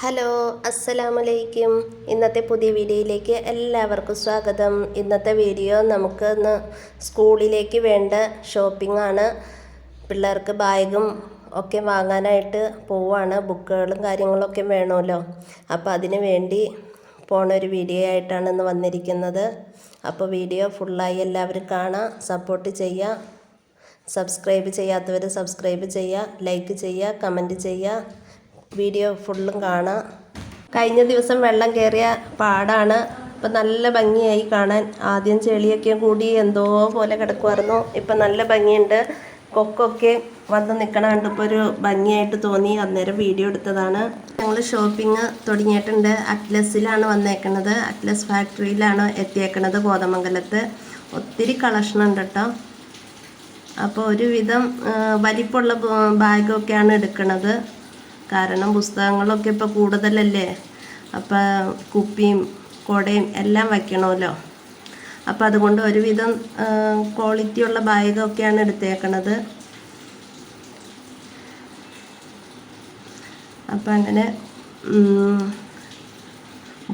Hello അസ്സലാമു അലൈക്കും ഇന്നത്തെ പുതിയ വീഡിയോയിലേക്ക് എല്ലാവർക്കും സ്വാഗതം. ഇന്നത്തെ വീഡിയോ നമുക്ക് ഇന്ന് സ്കൂളിലേക്ക് വേണ്ട ഷോപ്പിംഗ് ആണ്. പിള്ളേർക്ക് ബാഗും ഒക്കെ വാങ്ങാനായിട്ട് പോവാണ്. ബുക്കുകളും കാര്യങ്ങളൊക്കെ വേണമല്ലോ. അപ്പോൾ അതിന് വേണ്ടി പോണ ഒരു വീഡിയോ ആയിട്ടാണ് ഇന്ന് വന്നിരിക്കുന്നത്. അപ്പോൾ വീഡിയോ ഫുള്ളായി എല്ലാവരും കാണാം സപ്പോർട്ട് ചെയ്യുക സബ്സ്ക്രൈബ് ചെയ്യാത്തവർ സബ്സ്ക്രൈബ് ചെയ്യുക ലൈക്ക് ചെയ്യുക കമന്റ് ചെയ്യുക വീഡിയോ ഫുള്ളും കാണാം. കഴിഞ്ഞ ദിവസം വെള്ളം കയറിയ പാടാണ്. ഇപ്പം നല്ല ഭംഗിയായി കാണാൻ. ആദ്യം ചെളിയൊക്കെ കൂടി എന്തോ പോലെ കിടക്കുമായിരുന്നു ഇപ്പം നല്ല ഭംഗിയുണ്ട്. കൊക്കൊക്കെ വന്ന് നിൽക്കണ കണ്ടപ്പോൾ ഒരു ഭംഗിയായിട്ട് തോന്നി. അന്നേരം വീഡിയോ എടുത്തതാണ്. ഞങ്ങൾ ഷോപ്പിംഗ് തുടങ്ങിയിട്ടുണ്ട്. അറ്റ്ലസിലാണ് വന്നേക്കണത്. അറ്റ്ലസ് ഫാക്ടറിയിലാണ് എത്തിയേക്കണത് കോതമംഗലത്ത് ഒത്തിരി കളക്ഷൻ ഉണ്ട് കേട്ടോ അപ്പോൾ ഒരുവിധം വലിപ്പമുള്ള ബാഗൊക്കെയാണ് എടുക്കണത്. കാരണം പുസ്തകങ്ങളൊക്കെ ഇപ്പോൾ കൂടുതലല്ലേ? അപ്പം കുപ്പിയും കുടയും എല്ലാം വയ്ക്കണമല്ലോ അപ്പോൾ അതുകൊണ്ട് ഒരുവിധം ക്വാളിറ്റി ഉള്ള ബാഗൊക്കെയാണ് എടുത്തേക്കണത്. അപ്പം അങ്ങനെ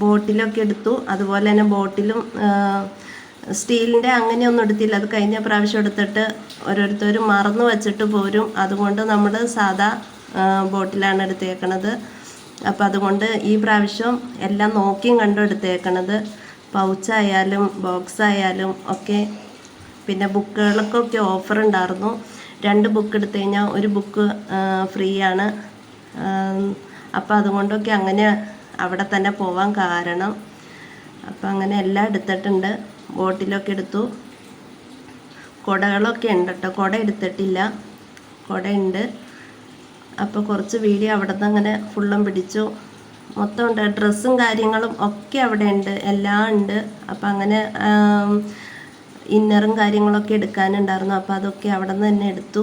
ബോട്ടിലൊക്കെ എടുത്തു. അതുപോലെ തന്നെ ബോട്ടിലും സ്റ്റീലിന്റെ അങ്ങനെയൊന്നും എടുത്തില്ല. അത് കഴിഞ്ഞ പ്രാവശ്യം എടുത്തിട്ട് ഓരോരുത്തരും മറന്നു വച്ചിട്ട് പോരും. അതുകൊണ്ട് നമ്മൾ സാധാ ബോട്ടിലാണ് എടുത്തേക്കണത്. അപ്പം അതുകൊണ്ട് ഈ പ്രാവശ്യം എല്ലാം നോക്കിയും കണ്ടും എടുത്തേക്കണത്. പൗച്ചായാലും ബോക്സ് ആയാലും ഒക്കെ പിന്നെ ബുക്കുകൾക്കൊക്കെ ഓഫർ ഉണ്ടായിരുന്നു. രണ്ട് ബുക്ക് എടുത്തു കഴിഞ്ഞാൽ ഒരു ബുക്ക് ഫ്രീ ആണ്. അപ്പം അതുകൊണ്ടൊക്കെ അങ്ങനെ അവിടെ തന്നെ പോവാൻ കാരണം. അപ്പം അങ്ങനെ എല്ലാം എടുത്തിട്ടുണ്ട്. ബോട്ടിലൊക്കെ എടുത്തു. കുടകളൊക്കെ ഉണ്ട് കേട്ടോ കുട എടുത്തിട്ടില്ല. കുട ഉണ്ട്. അപ്പോൾ കുറച്ച് വീഡിയോ അവിടെ നിന്ന് അങ്ങനെ ഫുള്ളും പിടിച്ചു. മൊത്തം ഉണ്ട് ഡ്രസ്സും കാര്യങ്ങളും ഒക്കെ അവിടെ ഉണ്ട് എല്ലാം ഉണ്ട്. അപ്പം അങ്ങനെ ഇന്നറും കാര്യങ്ങളൊക്കെ എടുക്കാനുണ്ടായിരുന്നു. അപ്പോൾ അതൊക്കെ അവിടെ നിന്ന് തന്നെ എടുത്തു.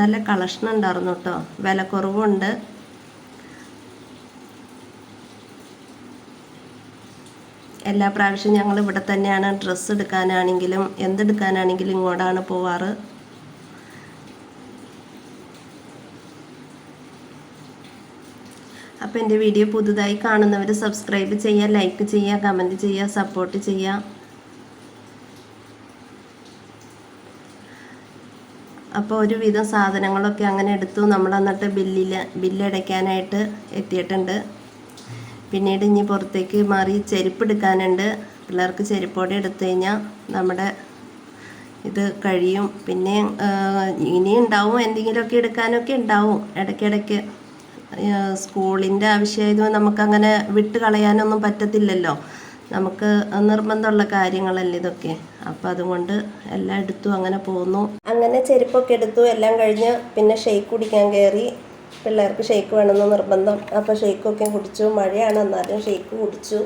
നല്ല കളക്ഷൻ ഉണ്ടായിരുന്നു കേട്ടോ. വില കുറവുണ്ട് എല്ലാ പ്രാവശ്യവും ഞങ്ങൾ ഇവിടെ തന്നെയാണ് ഡ്രസ്സ് എടുക്കാനാണെങ്കിലും എന്തെടുക്കാനാണെങ്കിലും ഇങ്ങോട്ടാണ് പോവാറ്. അപ്പോൾ എന്റെ വീഡിയോ പുതുതായി കാണുന്നവർ സബ്സ്ക്രൈബ് ചെയ്യുക ലൈക്ക് ചെയ്യുക കമന്റ് ചെയ്യുക സപ്പോർട്ട് ചെയ്യുക അപ്പോൾ ഒരുവിധം സാധനങ്ങളൊക്കെ അങ്ങനെ എടുത്തു. നമ്മൾ എന്നിട്ട് ബില്ലിൽ ബില്ലടയ്ക്കാനായിട്ട് എത്തിയിട്ടുണ്ട്. പിന്നീട് ഇനി പുറത്തേക്ക് മാറി ചെരുപ്പ് എടുക്കാനുണ്ട് പിള്ളേർക്ക് ചെരുപ്പോടെ എടുത്തു കഴിഞ്ഞാൽ നമ്മുടെ ഇത് കഴിയും. പിന്നെ ഇനി ഉണ്ടാവും എന്തെങ്കിലുമൊക്കെ എടുക്കാനൊക്കെ ഉണ്ടാവും. ഇടയ്ക്കിടയ്ക്ക് സ്കൂളിന്റെ ആവശ്യമായത് നമുക്കങ്ങനെ വിട്ട് കളയാനൊന്നും പറ്റത്തില്ലല്ലോ. നമുക്ക് നിർബന്ധമുള്ള കാര്യങ്ങളല്ല ഇതൊക്കെ. അപ്പം അതുകൊണ്ട് എല്ലാം എടുത്തു അങ്ങനെ പോന്നു. അങ്ങനെ ചെരുപ്പൊക്കെ എടുത്തു എല്ലാം കഴിഞ്ഞ് പിന്നെ ഷെയ്ക്ക് കുടിക്കാൻ കയറി. പിള്ളേർക്ക് ഷേക്ക് വേണമെന്ന് നിർബന്ധം. അപ്പോൾ ഷേക്കൊക്കെ കുടിച്ചു. മഴയാണ്. എന്നാലും ഷേക്ക് കുടിച്ചു.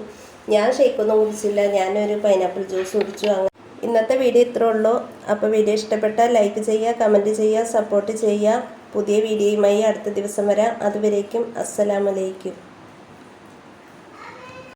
ഞാൻ ഷേക്കൊന്നും കുടിച്ചില്ല. ഞാനൊരു പൈനാപ്പിൾ ജ്യൂസ് കുടിച്ചു. അങ്ങനെ ഇന്നത്തെ വീഡിയോ ഇത്രേ ഉള്ളൂ. അപ്പോൾ വീഡിയോ ഇഷ്ടപ്പെട്ടാൽ ലൈക്ക് ചെയ്യുക കമന്റ് ചെയ്യുക സപ്പോർട്ട് ചെയ്യുക. പുതിയ വീഡിയോയുമായി അടുത്ത ദിവസം വരാം. അതുവരേക്കും അസ്സലാമലൈക്കും